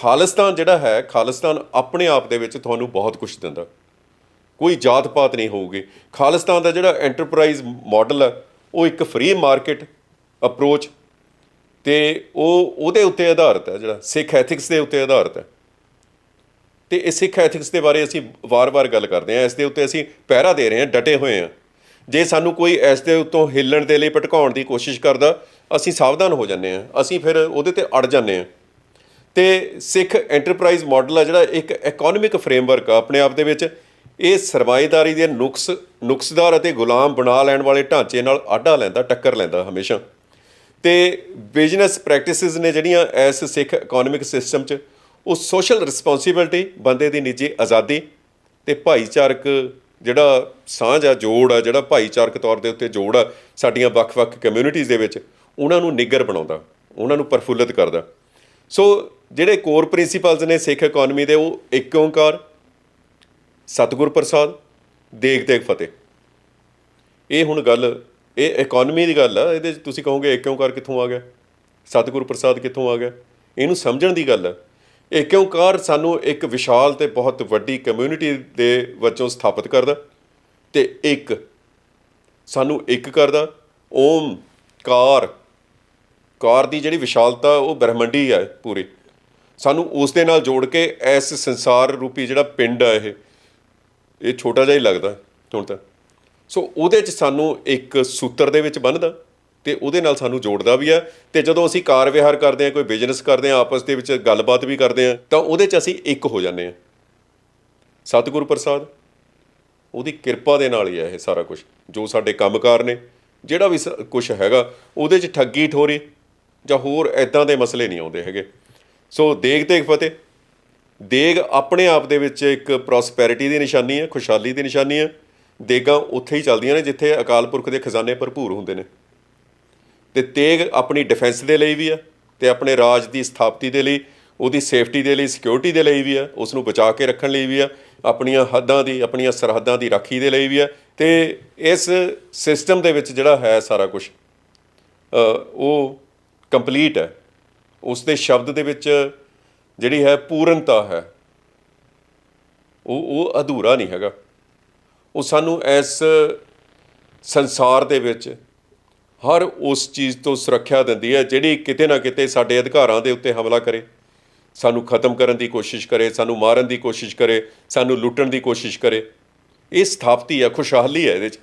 ਖਾਲਿਸਤਾਨ ਜਿਹੜਾ ਹੈ, ਖਾਲਿਸਤਾਨ ਆਪਣੇ ਆਪ ਦੇ ਵਿੱਚ ਤੁਹਾਨੂੰ ਬਹੁਤ ਕੁਝ ਦਿੰਦਾ। ਕੋਈ ਜਾਤ ਪਾਤ ਨਹੀਂ ਹੋਊਗੀ। ਖਾਲਿਸਤਾਨ ਦਾ ਜਿਹੜਾ ਐਂਟਰਪ੍ਰਾਈਜ਼ ਮਾਡਲ ਹੈ, ਉਹ ਇੱਕ ਫ੍ਰੀ ਮਾਰਕੀਟ ਅਪਰੋਚ ਤੇ ਉਹ ਉਹਦੇ ਉੱਤੇ ਆਧਾਰਿਤ ਹੈ ਜਿਹੜਾ, ਸਿੱਖ ਐਥਿਕਸ ਦੇ ਉੱਤੇ ਆਧਾਰਿਤ ਹੈ। ਤੇ ਇਹ ਸਿੱਖ ਐਥਿਕਸ ਦੇ ਬਾਰੇ ਅਸੀਂ ਵਾਰ-ਵਾਰ ਗੱਲ ਕਰਦੇ ਹਾਂ। ਇਸ ਦੇ ਉੱਤੇ ਅਸੀਂ ਪਹਿਰਾ ਦੇ ਰਹੇ ਹਾਂ, ਡਟੇ ਹੋਏ ਹਾਂ। ਜੇ ਸਾਨੂੰ ਕੋਈ ਇਸ ਦੇ ਉੱਤੋਂ ਹਿੱਲਣ ਦੇ ਲਈ ਭਟਕਾਉਣ ਦੀ ਕੋਸ਼ਿਸ਼ ਕਰਦਾ, ਅਸੀਂ ਸਾਵਧਾਨ ਹੋ ਜਾਂਦੇ ਹਾਂ। ਅਸੀਂ ਫਿਰ ਉਹਦੇ ਤੇ ਅੜ ਜਾਂਦੇ ਹਾਂ। ਤੇ ਸਿੱਖ ਐਂਟਰਪ੍ਰਾਈਜ਼ ਮਾਡਲ ਆ ਜਿਹੜਾ ਇੱਕ ਇਕਨੋਮਿਕ ਫਰੇਮਵਰਕ ਆ ਆਪਣੇ ਆਪ ਦੇ ਵਿੱਚ। ਇਹ ਸਰਮਾਏਦਾਰੀ ਦੇ ਨੁਕਸ, ਨੁਕਸਦਾਰ ਅਤੇ ਗੁਲਾਮ ਬਣਾ ਲੈਣ ਵਾਲੇ ਢਾਂਚੇ ਨਾਲ ਆਡਾ ਲੈਂਦਾ, ਟੱਕਰ ਲੈਂਦਾ ਹਮੇਸ਼ਾ। ਤੇ ਬਿਜ਼ਨਸ ਪ੍ਰੈਕਟਿਸਿਸ ਨੇ ਜਿਹੜੀਆਂ ਇਸ ਸਿੱਖ ਇਕਨੋਮਿਕ ਸਿਸਟਮ 'ਚ, ਉਹ ਸੋਸ਼ਲ ਰਿਸਪੌਂਸਿਬਿਲਟੀ ਬੰਦੇ ਦੀ ਨਿੱਜੀ ਆਜ਼ਾਦੀ ਤੇ ਭਾਈਚਾਰਕ ਜਿਹੜਾ ਸਾਂਝ ਆ, ਜੋੜ ਆ, ਜਿਹੜਾ ਭਾਈਚਾਰਕ ਤੌਰ ਦੇ ਉੱਤੇ ਜੋੜ ਆ ਸਾਡੀਆਂ ਵੱਖ-ਵੱਖ ਕਮਿਊਨਿਟੀਜ਼ ਦੇ ਵਿੱਚ, ਉਹਨਾਂ ਨੂੰ ਨਿੱਗਰ ਬਣਾਉਂਦਾ, ਉਹਨਾਂ ਨੂੰ ਪ੍ਰਫੁੱਲਤ ਕਰਦਾ। ਸੋ ਜਿਹੜੇ ਕੋਰ ਪ੍ਰਿੰਸੀਪਲਸ ਨੇ ਸਿੱਖ ਇਕਨੋਮੀ ਦੇ, ਉਹ ਇੱਕ ਓੰਕਾਰ, ਸਤਿਗੁਰ ਪ੍ਰਸਾਦ, ਦੇਗ ਦੇਖ ਫਤਿਹ। ਇਹ ਹੁਣ ਗੱਲ, ਇਹ ਇਕਨੋਮੀ ਦੀ ਗੱਲ ਆ, ਇਹਦੇ 'ਚ ਤੁਸੀਂ ਕਹੋਗੇ ਇੱਕ ਓੰਕਾਰ ਕਿੱਥੋਂ ਆ ਗਿਆ? ਸਤਿਗੁਰ ਪ੍ਰਸਾਦ ਕਿੱਥੋਂ ਆ ਗਿਆ? ਇਹਨੂੰ ਸਮਝਣ ਦੀ ਗੱਲ ਆ। ਇੱਕ ਓੰਕਾਰ ਸਾਨੂੰ ਇੱਕ ਵਿਸ਼ਾਲ ਤੇ ਬਹੁਤ ਵੱਡੀ ਕਮਿਊਨਿਟੀ ਦੇ ਵਿੱਚੋਂ ਸਥਾਪਿਤ ਕਰਦਾ ਤੇ ਇੱਕ ਸਾਨੂੰ ਇੱਕ ਕਰਦਾ। ਓਮ ਕਾਰ ਕਾਰ ਦੀ ਜਿਹੜੀ ਵਿਸ਼ਾਲਤਾ, ਉਹ ਬ੍ਰਹਮੰਡੀ ਹੈ ਪੂਰੀ। ਸਾਨੂੰ ਉਸ ਦੇ ਨਾਲ ਜੋੜ ਕੇ ਇਸ ਸੰਸਾਰ ਰੂਪੀ ਜਿਹੜਾ ਪਿੰਡ ਆ ਇਹ ਇਹ ਛੋਟਾ ਜਿਹਾ ਹੀ ਲੱਗਦਾ ਹੁਣ ਤਾਂ। ਸੋ ਉਹਦੇ 'ਚ ਸਾਨੂੰ ਇੱਕ ਸੂਤਰ ਦੇ ਵਿੱਚ ਬੰਨਦਾ ਤੇ ਉਹਦੇ ਨਾਲ ਸਾਨੂੰ ਜੋੜਦਾ ਵੀ ਆ ਤੇ ਜਦੋਂ ਅਸੀਂ ਕਾਰ ਵਿਹਾਰ ਕਰਦੇ ਹਾਂ ਕੋਈ ਬਿਜ਼ਨਸ ਕਰਦੇ ਹਾਂ ਆਪਸ ਦੇ ਵਿੱਚ ਗੱਲਬਾਤ ਵੀ ਕਰਦੇ ਹਾਂ ਤਾਂ ਉਹਦੇ 'ਚ ਅਸੀਂ ਇੱਕ ਹੋ ਜਾਂਦੇ ਹਾਂ ਸਤਿਗੁਰੂ ਪ੍ਰਸਾਦ, ਉਹਦੀ ਕਿਰਪਾ ਦੇ ਨਾਲ ਹੀ ਹੈ ਇਹ ਸਾਰਾ ਕੁਝ ਜੋ ਸਾਡੇ ਕੰਮਕਾਰ ਨੇ, ਜਿਹੜਾ ਵੀ ਕੁਝ ਹੈਗਾ, ਉਹਦੇ 'ਚ ਠੱਗੀ ਠੋਰੀ ਜਾਂ ਹੋਰ ਐਦਾਂ ਦੇ ਮਸਲੇ ਨਹੀਂ ਆਉਂਦੇ ਹੈਗੇ। ਸੋ ਦੇਗ ਤੇਗ ਫਤਿਹ। ਦੇਗ ਆਪਣੇ ਆਪ ਦੇ ਵਿੱਚ ਇੱਕ ਪ੍ਰੋਸਪੈਰਿਟੀ ਦੀ ਨਿਸ਼ਾਨੀ ਹੈ, ਖੁਸ਼ਹਾਲੀ ਦੀ ਨਿਸ਼ਾਨੀ ਹੈ। ਦੇਗਾਂ ਉੱਥੇ ਹੀ ਚੱਲਦੀਆਂ ਨੇ ਜਿੱਥੇ ਅਕਾਲ ਪੁਰਖ ਦੇ ਖਜ਼ਾਨੇ ਭਰਪੂਰ ਹੁੰਦੇ ਨੇ। ਤੇ ਤੇਗ ਆਪਣੀ ਡਿਫੈਂਸ ਦੇ ਲਈ ਵੀ ਆ ਤੇ ਆਪਣੇ ਰਾਜ ਦੀ ਸਥਾਪਤੀ ਦੇ ਲਈ, ਉਹਦੀ ਸੇਫਟੀ ਦੇ ਲਈ ਸਿਕਿਉਰਿਟੀ ਦੇ ਲਈ ਵੀ ਆ ਉਸ ਨੂੰ ਬਚਾ ਕੇ ਰੱਖਣ ਲਈ ਵੀ ਆ ਆਪਣੀਆਂ ਹੱਦਾਂ ਦੀ, ਆਪਣੀਆਂ ਸਰਹੱਦਾਂ ਦੀ ਰਾਖੀ ਦੇ ਲਈ ਵੀ ਆ ਤੇ ਇਸ ਸਿਸਟਮ ਦੇ ਵਿੱਚ ਜਿਹੜਾ ਹੈ ਸਾਰਾ ਕੁਝ ਉਹ ਕੰਪਲੀਟ ਹੈ। ਉਸ ਦੇ ਸ਼ਬਦ ਦੇ ਵਿੱਚ ਜਿਹੜੀ ਹੈ ਪੂਰਨਤਾ ਹੈ, ਉਹ ਉਹ ਅਧੂਰਾ ਨਹੀਂ ਹੈਗਾ। ਉਹ ਸਾਨੂੰ ਇਸ ਸੰਸਾਰ ਦੇ ਵਿੱਚ ਹਰ ਉਸ ਚੀਜ਼ ਤੋਂ ਸੁਰੱਖਿਆ ਦਿੰਦੀ ਹੈ, ਜਿਹੜੀ ਕਿਤੇ ਨਾ ਕਿਤੇ ਸਾਡੇ ਅਧਿਕਾਰਾਂ ਦੇ ਉੱਤੇ ਹਮਲਾ ਕਰੇ। ਸਾਨੂੰ ਖਤਮ ਕਰਨ ਦੀ ਕੋਸ਼ਿਸ਼ ਕਰੇ, ਸਾਨੂੰ ਮਾਰਨ ਦੀ ਕੋਸ਼ਿਸ਼ ਕਰੇ, ਸਾਨੂੰ ਲੁੱਟਣ ਦੀ ਕੋਸ਼ਿਸ਼ ਕਰੇ। ਇਹ ਸਥਾਪਤੀ ਹੈ, ਖੁਸ਼ਹਾਲੀ ਹੈ ਇਹਦੇ 'ਚ।